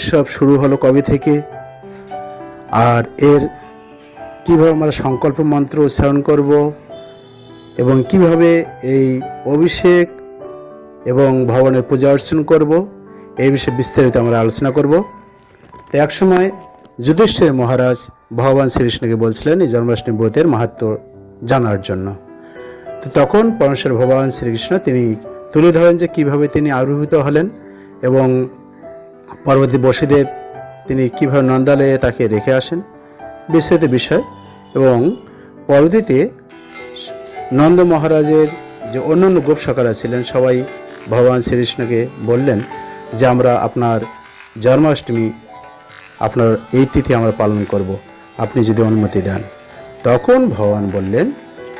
উৎসব শুরু হলো কবে থেকে? আর এর কীভাবে আমরা সংকল্প মন্ত্র উচ্চারণ করব? এবং কীভাবে এই অভিষেক এবং ভবনের পূজা অর্চনা করব? এই বিষয়ে বিস্তারিত আমরা আলোচনা করব। তো একসময় যুধিষ্ঠির মহারাজ ভগবান শ্রীকৃষ্ণকে বলছিলেন, এই জন্মাষ্টমী ব্রতের মাহাত্ম জানার জন্য। তো তখন পরমেশ্বর ভগবান শ্রীকৃষ্ণ তিনি তুলে ধরেন যে কীভাবে তিনি আবির্ভূত হলেন এবং পরবর্তী বসুদেব, তিনি কীভাবে নন্দালয়ে তাকে রেখে আসেন? বিস্তৃত বিষয়। এবং পরবর্তীতে নন্দ মহারাজের যে অন্যান্য গোপসাকারা ছিলেন, সবাই ভগবান শ্রীকৃষ্ণকে বললেন যে, আমরা আপনার জন্মাষ্টমী, আপনার এই তিথি আমরা পালন করব। আপনি যদি অনুমতি দেন। তখন ভগবান বললেন,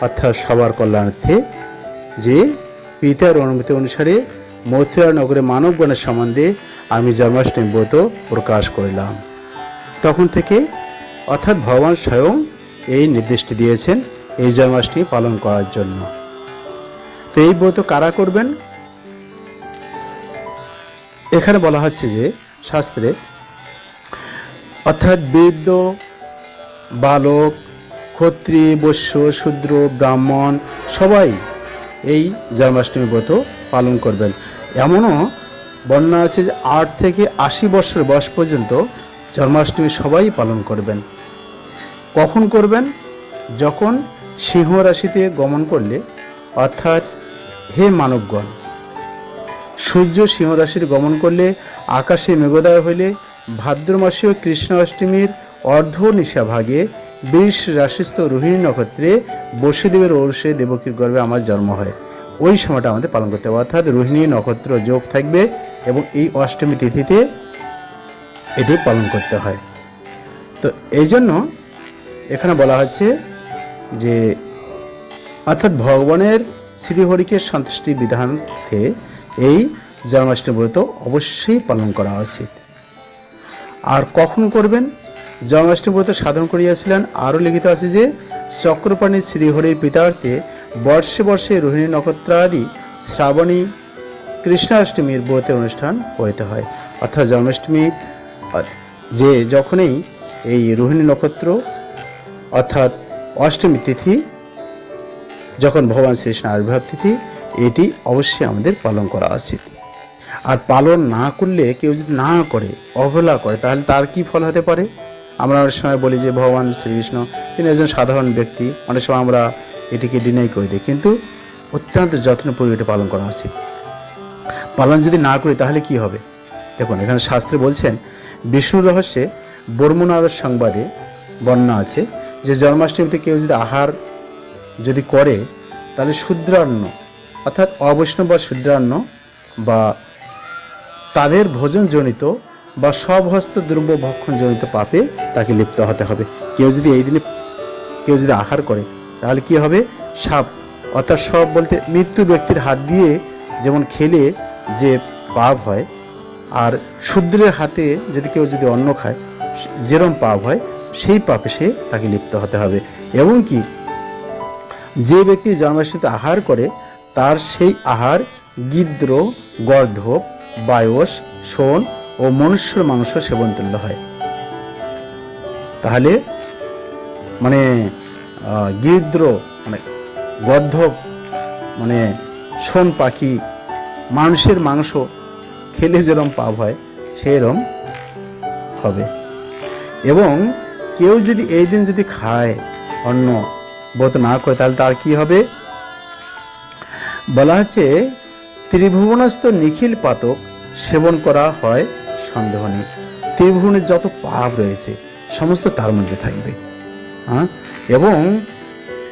অর্থাৎ সবার কল্যাণার্থে যে পিতার অনুমতি অনুসারে মথুরা নগরে মানবগণের সম্বন্ধে আমি জন্মাষ্টমী ব্রত প্রকাশ করিলাম। তখন থেকে অর্থাৎ ভগবান স্বয়ং এই নির্দেশটি দিয়েছেন এই জন্মাষ্টমী পালন করার জন্য। তো এই ব্রত কারা করবেন? এখানে বলা হচ্ছে যে শাস্ত্রে অর্থাৎ বৃদ্ধ, বালক ক্ষত্রি বৈশ্য, শূদ্র, ব্রাহ্মণ সবাই এই জন্মাষ্টমী ব্রত পালন করবেন। এমনও বর্ণনা আছে যে আট থেকে আশি বছর বয়স পর্যন্ত জন্মাষ্টমী সবাই পালন করবেন। কখন করবেন? যখন সিংহ রাশিতে গমন করলে, অর্থাৎ হে মানবগণ, সূর্য সিংহ রাশিতে গমন করলে, আকাশে মেঘোদয় হইলে, ভাদ্র মাসীয় কৃষ্ণ অষ্টমীর অর্ধ নিশা ভাগে বৃষ রাশিস্থ রোহিণী নক্ষত্রে বসুদেবের ঔরসে দেবকীর গর্ভে আমার জন্ম হয়। ওই সময়টা আমাদের পালন করতে হবে। অর্থাৎ রোহিণী নক্ষত্র যোগ থাকবে এবং এই অষ্টমী তিথিতে এটি পালন করতে হয়। তো এই জন্য এখানে বলা হচ্ছে যে, অর্থাৎ ভগবানের শ্রীহরিকে সন্তুষ্টি বিধানতে এই জন্মাষ্টমী ব্রত অবশ্যই পালন করা উচিত। আর কখন করবেন? জন্মাষ্টমী ব্রত সাধন করিয়াছিলেন, আরও লিখিত আছে যে, চক্রপাণী শ্রীহরির পিতার্থে বর্ষে বর্ষে রোহিণী নক্ষত্রাদি শ্রাবণী কৃষ্ণাষ্টমীর ব্রতের অনুষ্ঠান করিতে হয়। অর্থাৎ জন্মাষ্টমী, যে যখনই এই রোহিণী নক্ষত্র, অর্থাৎ অষ্টমী তিথি, যখন ভগবান শ্রীকৃষ্ণ আবির্ভাব তিথি, এটি অবশ্যই আমাদের পালন করা উচিত। আর পালন না করলে কেউ যদি না করে, অবহেলা করে, তাহলে তার কি ফল হতে পারে? আমরা অনেক সময় বলি যে, ভগবান শ্রীকৃষ্ণ, তিনি একজন সাধারণ ব্যক্তি, অনেক সময় আমরা এটিকে ডিনাই করে দিই। কিন্তু অত্যন্ত যত্নপূর্বক এটি পালন করা উচিত। পালন যদি না করি, তাহলে কি হবে? দেখুন, এখানে শাস্ত্রে বলছেন বিষ্ণু রহস্যে বর্মনারস সংবাদে বর্ণনা আছে যে জন্মাষ্টমীতে কেউ যদি আহার যদি করে, তাহলে শুদ্রান্ন, অর্থাৎ অবৈষ্ণব বা শুদ্রান্ন বা তাদের ভোজনজনিত বা সবহস্ত দ্রব্য ভক্ষণজনিত পাপে তাকে লিপ্ত হতে হবে। কেউ যদি এই দিনে, কেউ যদি আহার করে, তাহলে কি হবে? সাপ। অর্থাৎ সব বলতে মৃত্যু ব্যক্তির হাত দিয়ে যেমন খেলে যে পাপ হয়, আর শূদ্রের হাতে যদি কেউ যদি অন্ন খায় যেরম পাপ হয়, সেই পাপে সে তাকে লিপ্ত হতে হবে। এবং কি যে ব্যক্তি জন্মাষ্টমীতে আহার করে, তার সেই আহার গিদ্র গর্ধব বায়স, শোন ও মনুষ্যর মাংস সেবন তুল্য হয়। তাহলে মানে গিদ্র মানে গর্ধব মানে শোন পাখি মানুষের মাংস খেলে যেরম পাপ হয়, সেরম হবে। এবং কেউ যদি এই দিন যদি খায়, অন্ন ব্রত না করে, তাহলে তার কি হবে? বলা হচ্ছে, ত্রিভুবনস্থ নিখিল পাতক সেবন করা হয় সন্দেহ নেই ত্রিভুবনের যত পাপ রয়েছে, সমস্ত তার মধ্যে থাকবে। হ্যাঁ এবং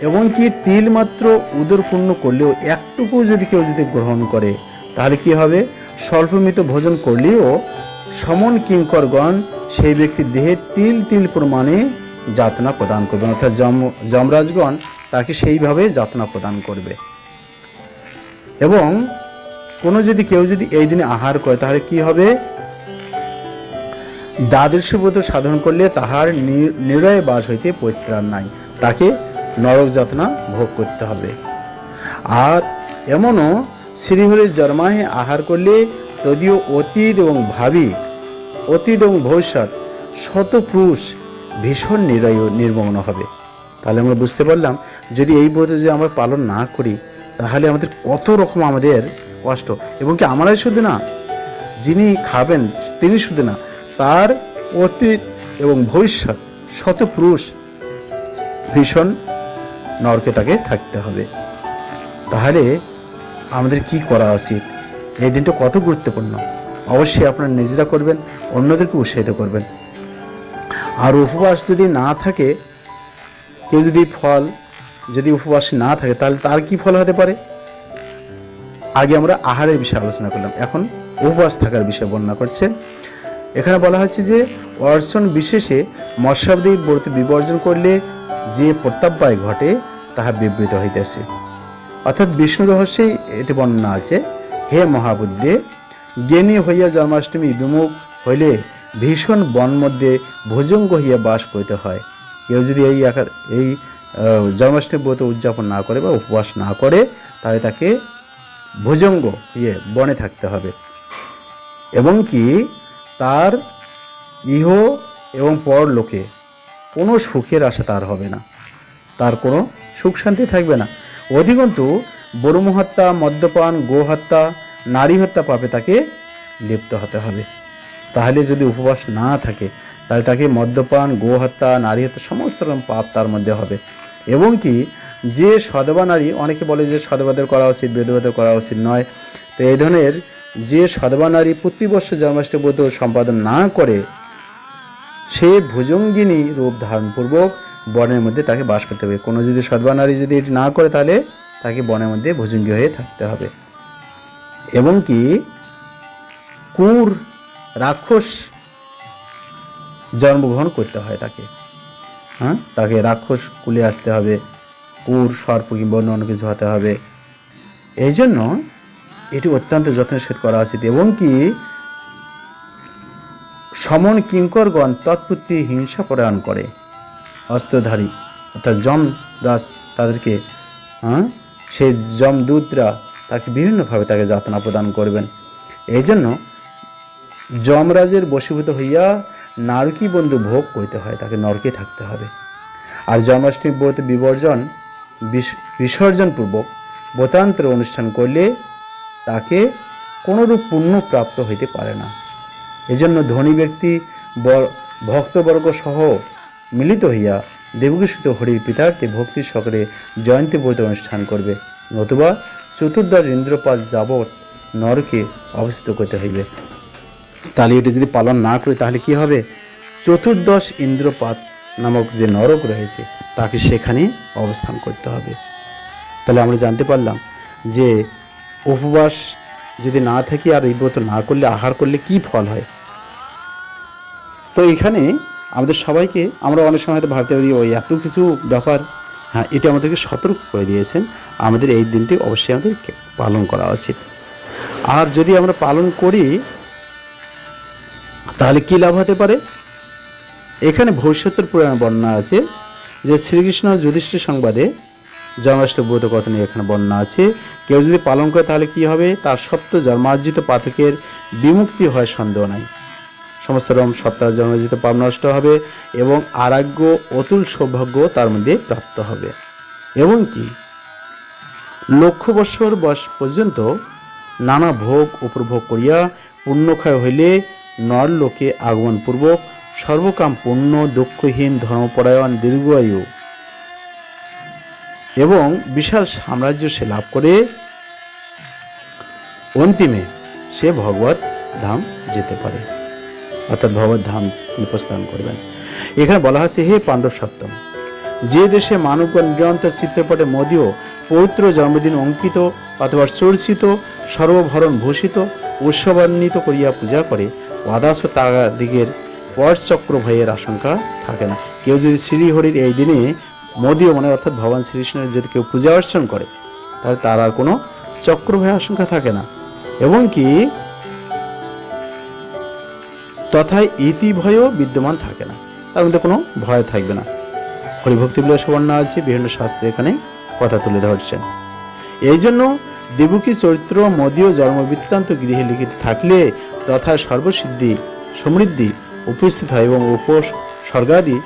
এবং কি তিল মাত্র উদরপূর্ণ করলেও একটুকু যদি কেউ যদি গ্রহণ করে তাহলে কি হবে? স্বল্পমিত ভোজন করলেও সমন কিঙ্করগণ সেই ব্যক্তির দেহে তিল তিল প্রমাণে যাতনা প্রদান করবেন অর্থাৎ যম, যমরাজগণ তাকে সেইভাবে যাতনা প্রদান করবে। এবং কোনো যদি কেউ যদি এই দিনে আহার করে, তাহলে কি হবে? দ্বাদশ ব্রত সাধন করলে তাহার নিরয় বাস হইতে পরিত্রাণ নাই। তাকে নরক যাতনা ভোগ করতে হবে। আর এমনও শ্রীহরির জন্মাহে আহার করলে তদীয় অতীত এবং ভাবি, অতীত এবং ভবিষ্যৎ শত পুরুষ ভীষণ নিরয় নির্মগ্ন হবে। তাহলে আমরা বুঝতে পারলাম, যদি এই ব্রত যদি আমরা পালন না করি, তাহলে আমাদের কত রকম আমাদের কষ্ট। এবং কি আমরাই শুধু না, যিনি খাবেন তিনি শুধু না, তার অতীত এবং ভবিষ্যৎ শত পুরুষ ভীষণ নরকে তাকে থাকতে হবে। তাহলে আমাদের কি করা উচিত? এই দিনটা কত গুরুত্বপূর্ণ। অবশ্যই আপনারা নিজেরা করবেন, অন্যদেরকে উৎসাহিত করবেন। আর উপবাস যদি না থাকে, কেউ যদি ফল, যদি উপবাস না থাকে, তাহলে তার কি ফল হতে পারে? আগে আমরা আহারের বিষয়ে আলোচনা করলাম। এখন উপবাস থাকার বিষয়ে বর্ণনা করছে। এখানে বলা হচ্ছে যে, অর্চন বিশেষে মৎস্যাবধি ব্রত বিবর্জন করলে যে প্রত্যাব্যয় ঘটে, তাহা বিবৃত হইতেছে। অর্থাৎ বিষ্ণু রহস্যে এটি বর্ণনা আছে, হে মহাবুদ্ধে, জ্ঞানী হইয়া জন্মাষ্টমী বিমুখ হইলে ভীষণ বন মধ্যে ভুজঙ্গ হইয়া বাস করিতে হয়। কেউ যদি এই এই জন্মাষ্টমী ব্রত উদযাপন না করে বা উপবাস না করে, তাহলে তাকে ভুজঙ্গ ইয়ে বনে থাকতে হবে। এবং কি তার ইহ এবং পর লোকে কোনো সুখের আশা তার হবে না। তার কোনো সুখ শান্তি থাকবে না। অধিকন্তু বরুম হত্যা মদ্যপান গো হত্যা নারী হত্যা পাপে তাকে লিপ্ত হতে হবে। তাহলে যদি উপবাস না থাকে, তাহলে তাকে মদ্যপান গো হত্যা নারী হত্যা সমস্ত রকম পাপ তার মধ্যে হবে। এবং কি, যে সদবা নারী, অনেকে বলে যে সদবাদের করা উচিত, বেদবাদের করা উচিত নয়। তো এই ধরনের যে সদবা নারী প্রতিবর্ষ জন্মাষ্টমী ব্রত সম্পাদন না করে, সে ভুজঙ্গিনী রূপ ধারণপূর্বক বনের মধ্যে তাকে বাস করতে হবে। কোনো যদি সদবা নারী যদি এটি না করে, তাহলে তাকে বনের মধ্যে ভুজঙ্গি হয়ে থাকতে হবে। এবং কি, কুর রাক্ষস জন্মগ্রহণ করতে হয় তাকে। হ্যাঁ? তাকে রাক্ষস কুলে আসতে হবে, কুর, সর্প কিংবা অন্য কিছু হতে হবে। এই জন্য এটি অত্যন্ত যত্নের সহিত করা উচিত। এবং কি, সমন কিঙ্করগণ তৎপত্তি হিংসা পরায়ণ করে। অস্ত্রধারী, অর্থাৎ যম রাজ তাদেরকে হ্যাঁ সেই যমদূতরা তাকে বিভিন্নভাবে তাকে যাতনা প্রদান করবেন। এই জন্য যমরাজের বশীভূত হইয়া নারকী বন্ধু ভোগ করতে হয়, তাকে নরকে থাকতে হবে। আর জন্মাষ্টমী ব্রত বিবর্জন, বিস- বিসর্জনপূর্বক ব্রতান্তর অনুষ্ঠান করলে তাকে কোনোরূপ পুণ্য প্রাপ্ত হইতে পারে না। এজন্য ধনী ব্যক্তি ভক্তবর্গ সহ মিলিত হইয়া দেবকীসূত হরির পিতার্থে ভক্তি সকলে জয়ন্তী ব্রত অনুষ্ঠান করবে, নতুবা চতুর্দশ ইন্দ্রপাত যাবৎ নরকে অবস্থিত করতে হইবে। তাহলে এটি যদি পালন না করি, তাহলে কি হবে? চতুর্দশ ইন্দ্রপাত নামক যে নরক রয়েছে, তাকে সেখানে অবস্থান করতে হবে। তাহলে আমরা জানতে পারলাম যে উপবাস যদি না থাকি আর এই ব্রত না করলে, আহার করলে কি ফল হয়? তো এখানে আমাদের সবাইকে, আমরা অনেক সময় হয়তো ভাবতে পারি ওই এত কিছু ব্যাপার। হ্যাঁ এটি আমাদেরকে সতর্ক করে দিয়েছেন। আমাদের এই দিনটি অবশ্যই আমাদেরকে পালন করা উচিত। আর যদি আমরা পালন করি, তাহলে কি লাভ হতে পারে? এখানে ভবিষ্যতের পুরাণ বর্ণনা আছে যে শ্রীকৃষ্ণ যুধিষ্ঠির সংবাদে জন্মাষ্টমী ব্রত কথা নিয়ে এখানে বর্ণনা আছে। কেউ যদি পালন করে, তাহলে কি হবে? তার সপ্ত জন্মার্জিত পাতকের বিমুক্তি হয় সন্দেহ নাই। সমস্ত রকম সপ্তাহ জন্মার্জিত পাপ নষ্ট হবে এবং আরোগ্য অতুল সৌভাগ্য তার মধ্যে প্রাপ্ত হবে। এবং কি? লক্ষ বৎসর বয়স পর্যন্ত নানা ভোগ উপভোগ করিয়া পুণ্যক্ষয় হইলে নর লোকে আগমনপূর্বক সর্বকাম পূর্ণ দুঃখহীন, ধর্মপরায়ণ, দীর্ঘায়ু এবং বিশাল সাম্রাজ্য সে লাভ করে, অন্তিমে সে ভগবত ধাম যেতে পারে। অর্থাৎ ভগবত ধাম তিনি প্রস্থান করবেন। এখানে বলা হচ্ছে হে পাণ্ডব সপ্তম, যে দেশে মানবগণ নিরন্তর চিত্রপটে মোদীয় পবিত্র জন্মদিন অঙ্কিত অথবা চর্চিত, সর্বভরণ ভূষিত, উৎসবান্বিত করিয়া পূজা করে ওয়াদাস তাদিগের পরচক্র ভয়ের আশঙ্কা থাকে না। কেউ যদি শ্রীহরির এই দিনে মোদীয় মানে অর্থাৎ ভগবান শ্রীকৃষ্ণের যদি কেউ পূজা অর্চন করে, তাহলে তার আর কোনো চক্র ভয়ের আশঙ্কা থাকে না। এবং কি তথায় ইতি ভয়ও বিদ্যমান থাকে না। তার মধ্যে কোনো ভয় থাকবে না। হরিভক্তি বলে সুবর্ণ আছে, বিভিন্ন শাস্ত্রে এখানে কথা তুলে ধরছেন এই জন্য দেবকী চরিত্র, মদীয় জন্মবৃত্তান্ত গৃহে লিখিত থাকলে তথা সর্বসিদ্ধি, সমৃদ্ধি উপস্থিত হয় এবং উপসর্গাদি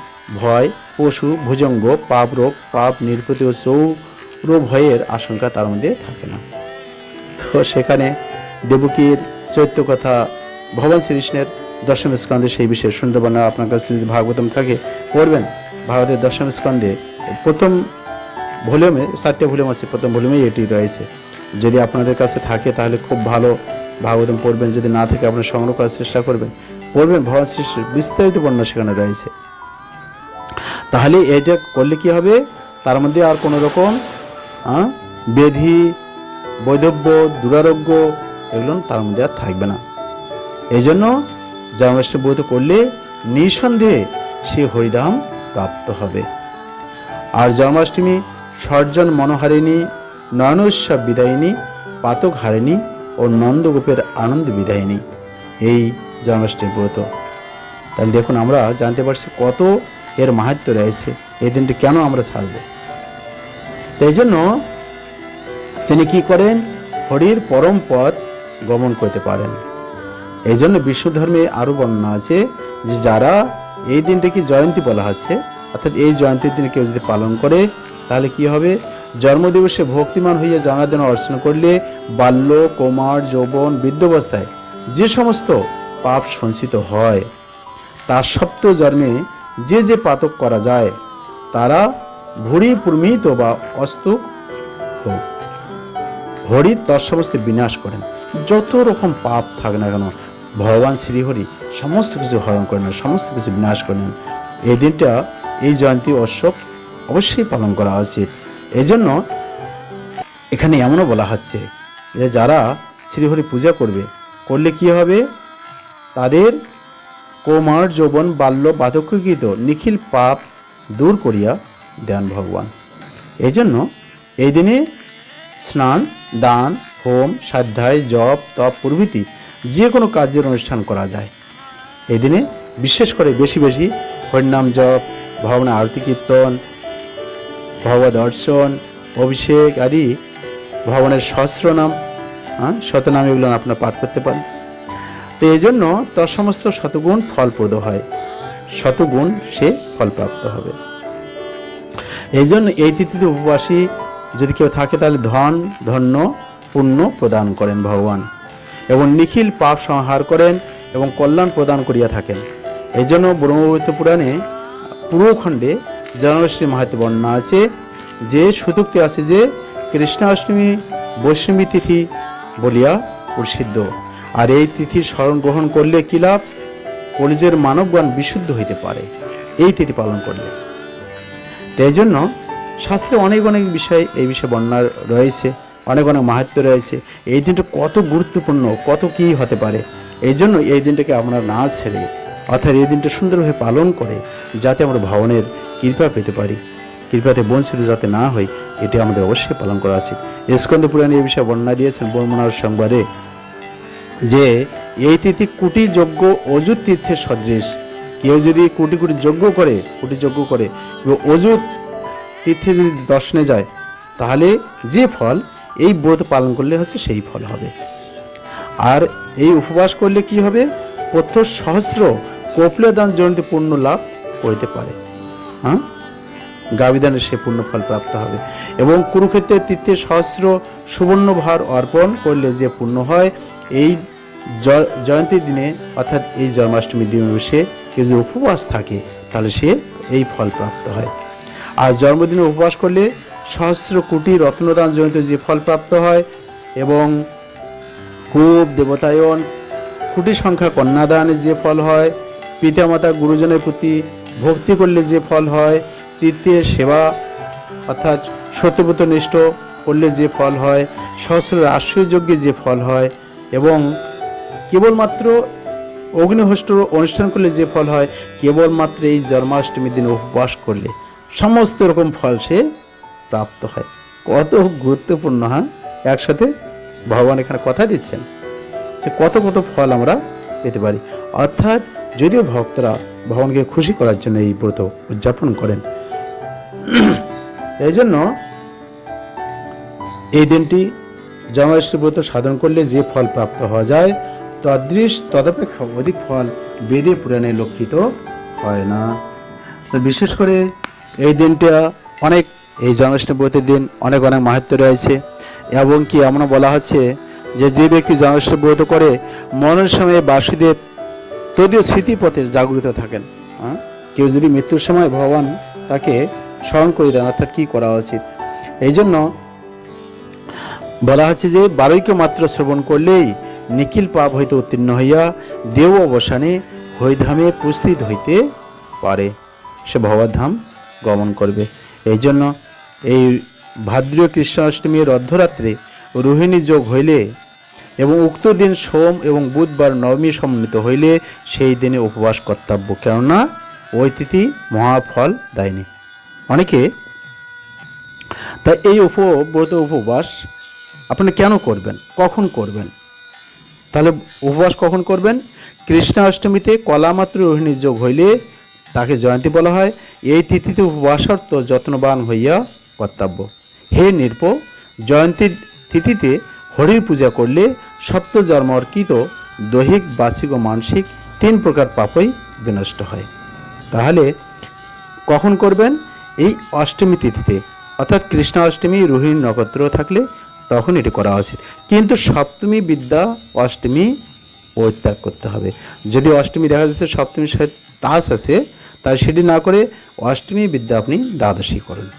ভয়, পশু, ভুজঙ্গ, পাপ রোগ, পাপ নির্পতি ও চৌর ভয়ের আশঙ্কা তার মধ্যে থাকে না। তো সেখানে দেবকীর চৈত্য কথা ভগবান শ্রীকৃষ্ণের দশম স্কন্ধে সেই বিষয়ে সুন্দর বর্ণনা আপনার কাছে যদি ভাগবতম থাকে, পড়বেন। ভাগবতের দশম স্কন্ধে প্রথম ভলিউমে, চারটে ভলিউম আছে, প্রথম ভলিউমে এটি রয়েছে। যদি আপনাদের কাছে থাকে, তাহলে খুব ভালো। ভাগবতম পড়বেন, যদি না থাকে, আপনারা সংগ্রহ করার চেষ্টা করবেন। পড়বেন, ভগবান শ্রীকৃষ্ণের বিস্তারিত বর্ণনা সেখানে রয়েছে। তাহলে এটা করলে কি হবে? তার মধ্যে আর কোনো রকম ব্যাধি বৈধব্য, দুরারোগ্য, এগুলো তার মধ্যে আর থাকবে না। এই জন্য জন্মাষ্টমী ব্রত করলে নিঃসন্দেহে সে হরিধাম প্রাপ্ত হবে। আর জন্মাষ্টমী সর্জন মনোহারিণী নয়নোৎসব বিদায়িনী পাতক হারিণী ও নন্দগোপের আনন্দ বিদায়িনী এই জন্মাষ্টমী ব্রত। তাহলে দেখুন আমরা জানতে পারছি কত এর মাহাত্ম রয়েছে। এই দিনটি কেন আমরা ছাড়ব তাই জন্য তিনি কি করেন? হরির পরম পথ গমন করতে পারেন। এই জন্য বিশ্ব ধর্মে আরও বর্ণনা আছে যে যারা এই দিনটাকে জয়ন্তী বলা হচ্ছে, অর্থাৎ এই জয়ন্তীর দিনে কেউ যদি পালন করে, তাহলে কি হবে? জন্মদিবসে ভক্তিমান হইয়া জনার্দন অর্চনা করলে বাল্য, কুমার, যৌবন বৃদ্ধাবস্থায় যে সমস্ত পাপ সঞ্চিত হয়, তার সপ্ত জন্মে যে যে পাতক করা যায়, তারা ভুড়ি প্রমিত বা অস্তুক হোক। হরি সমস্ত বিনাশ করেন। যত রকম পাপ থাক না কেন ভগবান শ্রীহরি সমস্ত কিছু হরণ করেন, সমস্ত কিছু বিনাশ করেন। এই দিনটা, এই জয়ন্তী উৎসব অবশ্যই পালন করা উচিত। এই জন্য এখানে এমনও বলা হচ্ছে যে, যারা শ্রীহরি পূজা করবে, করলে কি হবে? তাদের কোমার, যৌবন, বাল্য বাধক্যকৃত নিখিল পাপ দূর করিয়া দেন ভগবান। এই জন্য এই দিনে স্নান, দান, হোম, সাধ্যায়, জপ, তপ, প্রভৃতি যে কোনো কার্যের অনুষ্ঠান করা যায়। এই দিনে বিশেষ করে বেশি বেশি হরিনাম জপ ভগবান আরতি কীর্তন, ভগবত দর্শন, অভিষেক আদি ভগবানের সহস্রনাম হ্যাঁ শতনাম এগুলো আপনার পাঠ করতে পারেন। তো এই জন্য তার সমস্ত শতগুণ ফলপ্রদ হয়। শতগুণ সে ফলপ্রাপ্ত হবে। এই জন্য এই তিথিতে উপবাসী যদি কেউ থাকে তাহলে ধন, ধন্য, পুণ্য প্রদান করেন ভগবান। এবং নিখিল পাপ সংহার করেন এবং কল্যাণ প্রদান করিয়া থাকেন। এই জন্য ব্রহ্মবৈত্য পুরাণে পূর্বখণ্ডে জন্মাষ্টমী মাহাত্ম বর্ণনা আছে যে সুতুক্তি আছে যে, কৃষ্ণাষ্টমী বৈষ্ণবী তিথি বলিয়া প্রসিদ্ধ। আর এই তিথির স্মরণ গ্রহণ করলে কি লাভ? কলিজের মানবগণ বিশুদ্ধ হইতে পারে। এই তিথি পালন করলে। তাই জন্য শাস্ত্রে অনেক অনেক বিষয় এই বিষয়ে বর্ণনা রয়েছে। অনেক অনেক মাহাত্ম রয়েছে। এই দিনটা কত গুরুত্বপূর্ণ, কত কী হতে পারে? এই জন্য এই দিনটাকে আমরা না ছেড়ে, অর্থাৎ এই দিনটা সুন্দরভাবে পালন করে, যাতে আমরা ভবনের কৃপা পেতে পারি। কৃপাতে বঞ্চিত যাতে না হয় এটি আমাদের অবশ্যই পালন করা উচিত। স্কন্দ পুরাণে এই বিষয়ে বর্ণনা দিয়েছেন বর্মনার সংবাদে যে, এই তিথি কুটি যজ্ঞ অযুত তীর্থের সদৃশ। কেউ যদি কোটি কোটি যজ্ঞ করে, কোটি যজ্ঞ করে অযুত তীর্থে যদি দর্শনে যায়, তাহলে যে ফল এই ব্রত পালন করলে হচ্ছে সেই ফল হবে। আর এই উপবাস করলে কি হবে? প্রত্যহ সহস্র কপিল দান জনিত পূর্ণ লাভ করিতে পারে। হ্যাঁ? গাবিদানের সে পূর্ণ ফল প্রাপ্ত হবে। এবং কুরুক্ষেত্রের তীর্থে সহস্র সুবর্ণ ভার অর্পণ করলে যে পূর্ণ হয়, এই জয়ন্তীর দিনে, অর্থাৎ এই জন্মাষ্টমীর দিনে সে যদি উপবাস থাকে, তাহলে সে এই ফল প্রাপ্ত হয়। আর জন্মদিনে উপবাস করলে সহস্র কোটি রত্নদান জনিত যে ফল প্রাপ্ত হয় এবং কূপ দেবতায়ন, কোটি সংখ্যা কন্যাদানের যে ফল হয়, পিতামাতা গুরুজনের প্রতি ভক্তি করলে যে ফল হয় তৃতীয় সেবা অর্থাৎ সত্যব্রত নিষ্ঠ করলে যে ফল হয়, সহস্র আশ্রয়যজ্ঞে যে ফল হয় এবং কেবলমাত্র অগ্নিহষ্ট অনুষ্ঠান করলে যে ফল হয়, কেবলমাত্র এই জন্মাষ্টমীর দিন উপবাস করলে। সমস্ত রকম ফল সে প্রাপ্ত হয়। কত গুরুত্বপূর্ণ হ্যাঁ? একসাথে ভগবান এখানে কথা দিচ্ছেন যে কত কত ফল আমরা পেতে পারি। অর্থাৎ যদিও ভক্তরা ভগবানকে খুশি করার জন্য এই ব্রত উদযাপন করেন, এই জন্য এই দিনটি জন্মাষ্টমী ব্রত সাধন করলে যে ফল প্রাপ্ত হওয়া যায়, তদৃশ তদপেক্ষা অধিক ফল বেদে পুরাণে লক্ষিত হয় না। তো বিশেষ করে এই দিনটা অনেক এই জন্মাষ্টমী ব্রতের দিন অনেক অনেক মাহাত্ম রয়েছে এবং কি এমনও বলা হচ্ছে যে যে ব্যক্তি জন্মাষ্টমী ব্রত করে মরণ সময়ে বাসুদেব তদীয় স্মৃতিপথে জাগরিত থাকেন হ্যাঁ? কেউ যদি মৃত্যুর সময় ভগবান তাকে স্মরণ করে দেন, অর্থাৎ কী করা উচিত? এই জন্য বলা হচ্ছে যে বারৈক্য মাত্র শ্রবণ করলেই নিখিল পাপ হইতে উত্তীর্ণ হইয়া দেব অবসানে হরিধামে উপস্থিত হইতে পারে। সে ভগবদ্ধাম গমন করবে। এই জন্য এই ভাদ্রীয় কৃষ্ণাষ্টমীর অর্ধরাত্রে রোহিণী যোগ হইলে এবং উক্ত দিন সোম এবং বুধবার নবমী সমন্বিত হইলে সেই দিনে উপবাস কর্তব্য। কেননা ওই তিথি মহাফল দেয়নি। অনেকে, তাই এই উপব্রত উপবাস আপনি কেন করবেন? কখন করবেন? তাহলে উপবাস কখন করবেন? কৃষ্ণাষ্টমীতে কলামাত্র রোহিণীর যোগ হইলে তাকে জয়ন্তী বলা হয়। এই তিথিতে উপবাসার্থ যত্নবান হইয়া কর্তব্য। হে নির্প জয়ন্তীর তিথিতে হরির পূজা করলে সপ্ত জন্ম অর্কিত দৈহিক বার্ষিক ও মানসিক তিন প্রকার পাপই বিনষ্ট হয়। তাহলে কখন করবেন? এই অষ্টমী তিথিতে। অর্থাৎ কৃষ্ণ অষ্টমী, রোহিণী নক্ষত্র থাকলে তখন এটি করা উচিত। কিন্তু সপ্তমী বিদ্যা, অষ্টমী পরিত্যাগ করতে হবে। যদি অষ্টমী দেখা যাচ্ছে, সপ্তমীর সাথে তাস আছে, তাহলে সেটি না করে অষ্টমী বিদ্যা আপনি দ্বাদশী করুন।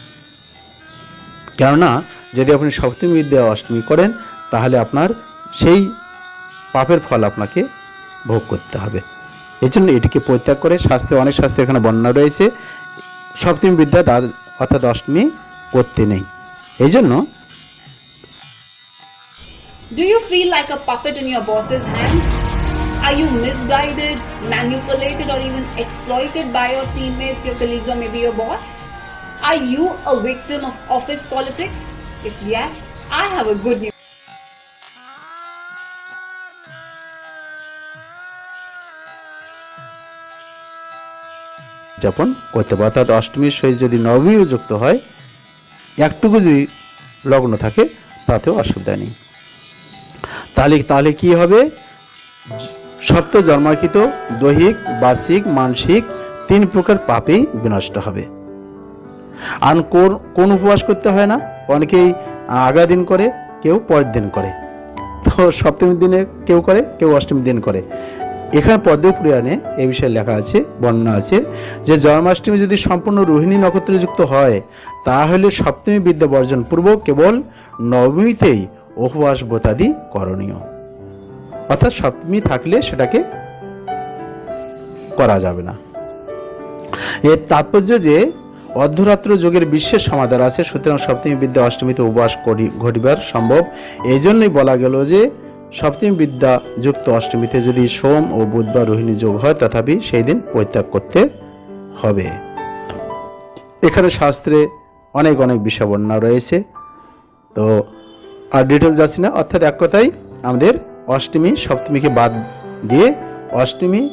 কেননা যদি আপনি সপ্তমী বিদ্যা অষ্টমী করেন তাহলে আপনার সেই পাপের ফল আপনাকে ভোগ করতে হবে এই জন্য এটিকে পরিত্যাগ করে শাস্ত্রে অনেক শাস্ত্রে এখানে বর্ণনা রয়েছে সপ্তমী বিদ্যা অর্থাৎ অষ্টমী করতে নেই এই জন্য Do you feel like a puppet in your boss's hands? Are you misguided, manipulated, or even exploited by your teammates, your colleagues, or maybe your boss? Are you a victim of office politics? If yes, I have a good news. যাপন করতে অর্থাৎ অষ্টমীর সহিত যদি নবমীও যুক্ত হয় একটুকু যদি লগ্ন থাকে তাতেও অসুবিধা নেই তাহলে তাহলে কি হবে সপ্ত জন্মাকৃত দৈহিক বার্ষিক মানসিক তিন প্রকার পাপেই বিনষ্ট হবে আর কোন কোন উপবাস করতে হয় না? অনেকেই আগা দিন করে, কেউ পরের দিন করে। তো সপ্তমীর দিনে কেউ করে, কেউ অষ্টমীর দিন করে। এখানে পদ্ম পুরাণে এই বিষয়ে লেখা আছে, বর্ণনা আছে যে জন্মাষ্টমী যদি সম্পূর্ণ রোহিণী নক্ষত্রযুক্ত হয়, তাহলে সপ্তমী বিদ্যা বর্জন পূর্বক কেবল নবমীতেই উপবাস ব্রতাদি করণীয়। অর্থাৎ সপ্তমী থাকলে সেটাকে করা যাবে না। এর তাৎপর্য যে অর্ধরাত্র যোগের বিশেষ সমাধান আছে। সুতরাং সপ্তমী বিদ্যা, অষ্টমীতে উপবাস করি ঘটিবার সম্ভব। এই জন্যই বলা গেল যে, সপ্তমী বিদ্যা যুক্ত অষ্টমীতে যদি সোম ও বুধবার রোহিণী যোগ হয়, তথাপি সেই দিন পরিত্যাগ করতে হবে। এখানে শাস্ত্রে অনেক অনেক বিষয় বর্ণনা রয়েছে। তো আর ডিটেল যাচ্ছি না। অর্থাৎ এক কথাই আমাদের অষ্টমী, সপ্তমীকে বাদ দিয়ে অষ্টমী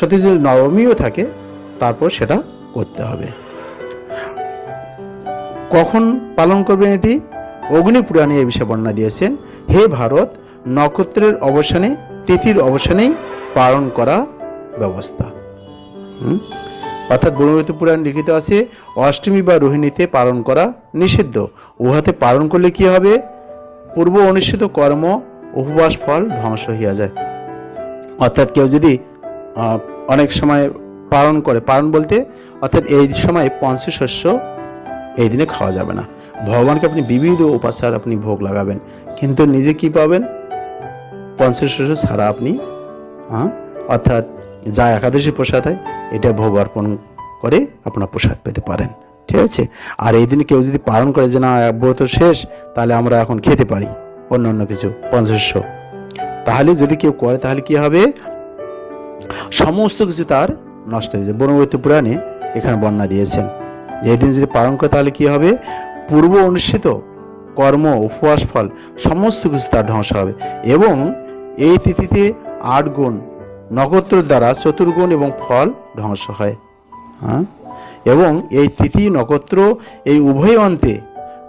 যদি নবমীও থাকে। তারপর সেটা করতে হবে। কখন পালন করবেন এটি? অগ্নি পুরাণে এই বিষয়ে বর্ণনা দিয়েছেন, হে ভারত, নক্ষত্রের অবসানে, তিথির অবসানেই পালন করা ব্যবস্থা। অর্থাৎ ব্রহ্মপুত্র পুরাণ লিখিত আছে, অষ্টমী বা রোহিণীতে পালন করা নিষিদ্ধ। উহাতে পালন করলে কি হবে? পূর্ব অনুষ্ঠিত কর্ম, উপবাস, ফল ধ্বংস হইয়া যায়। অর্থাৎ কেউ যদি অনেক সময় পালন করে, পালন বলতে, অর্থাৎ এই সময় পঞ্চশস্য এই দিনে খাওয়া যাবে না। ভগবানকে আপনি বিবিধ উপাসার আপনি ভোগ লাগাবেন। কিন্তু নিজে কি পাবেন? পঞ্চশস্য ছাড়া আপনি হ্যাঁ অর্থাৎ যা একাদশী প্রসাদ হয়, এটা ভোগ অর্পণ করে আপনার প্রসাদ পেতে পারেন। ঠিক আছে? আর এই দিনে কেউ যদি পালন করে যে, না ব্রত শেষ, তাহলে আমরা এখন খেতে পারি। অন্য অন্য কিছু পঞ্চশস্য তাহলে যদি কেউ করে, তাহলে কি হবে? সমস্ত কিছু তার নষ্ট হয়ে যায় বনবৈত্য পুরাণে এখানে বর্ণনা দিয়েছেন। এই দিন যদি পালন করে, তাহলে কী হবে? পূর্ব অনুষ্ঠিত কর্ম, উপবাস, ফল, সমস্ত কিছু তার ধ্বংস হবে। এবং এই তিথিতে আট গুণ নক্ষত্র দ্বারা চতুর্গুণ এবং ফল ধ্বংস হয়। হ্যাঁ? এবং এই তিথি, নক্ষত্র এই উভয় অন্তে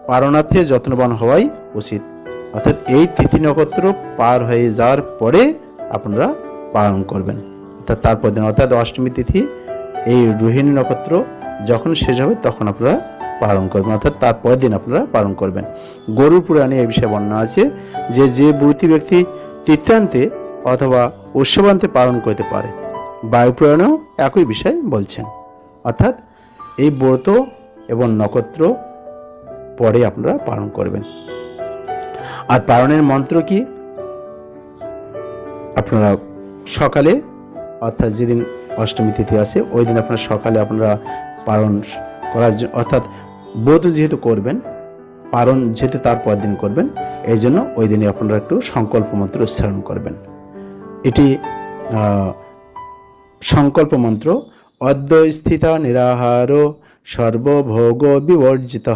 পারণার্থে যত্নবান হওয়াই উচিত। অর্থাৎ এই তিথি, নক্ষত্র পার হয়ে যাওয়ার পরে আপনারা পালন করবেন। অর্থাৎ তারপর দিন, অর্থাৎ অষ্টমী তিথি, এই রোহিণী নক্ষত্র যখন শেষ হবে তখন আপনারা পালন করবেন, অর্থাৎ তারপর দিন আপনারা পালন করবেন। গরুর পুরাণে এই বিষয়ে বর্ণনা আছে যে যে ব্রতী ব্যক্তি তীর্থান্তে অথবা উৎসবান্তে পালন করতে পারে, বায়ু পুরাণেও একই বিষয় বলছেন। অর্থাৎ এই ব্রত এবং নক্ষত্র পরে আপনারা পালন করবেন। আর পালনের মন্ত্র কি? আপনারা সকালে, অর্থাৎ যেদিন অষ্টমী তিথি আসে ওই দিন আপনারা সকালে আপনারা পালন করার অর্থাৎ ব্রত যেহেতু করবেন, পালন যেহেতু তারপর দিন করবেন, এই জন্য ওই দিনে আপনারা একটু সংকল্প মন্ত্র উচ্চারণ করবেন। এটি সংকল্প মন্ত্র অদ্য স্থিতা নিরাহার সর্বভোগ বিবর্জিত।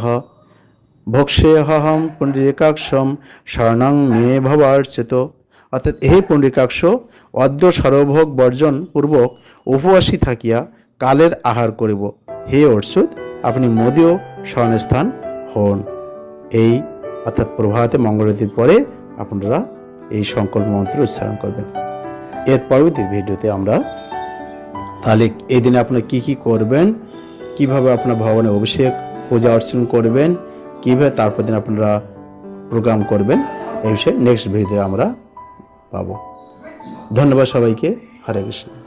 ভক্ষেহম পুণ্ডরিকাক্ষম শরণং মে ভবার্চিত অর্থাৎ এই পুণ্ডরিকাক্ষ অদ্য সর্বভোগ বর্জন পূর্বক উপবাসী থাকিয়া কালের আহার করিব। হে অর্চুত আপনি মোদীয় স্মরণস্থান হন। এই অর্থাৎ প্রভাতে মঙ্গলতির পরে আপনারা এই সংকল্প মন্ত্র উচ্চারণ করবেন। এর পরবর্তী ভিডিওতে আমরা তাহলে এই দিনে আপনারা কী কী করবেন, কীভাবে আপনার ভগবানের অভিষেক, পূজা অর্চনা করবেন, কীভাবে তারপর দিন আপনারা প্রোগ্রাম করবেন, এই বিষয়ে নেক্সট ভিডিওতে আমরা পাবো। ধন্যবাদ সবাইকে। হরে কৃষ্ণ।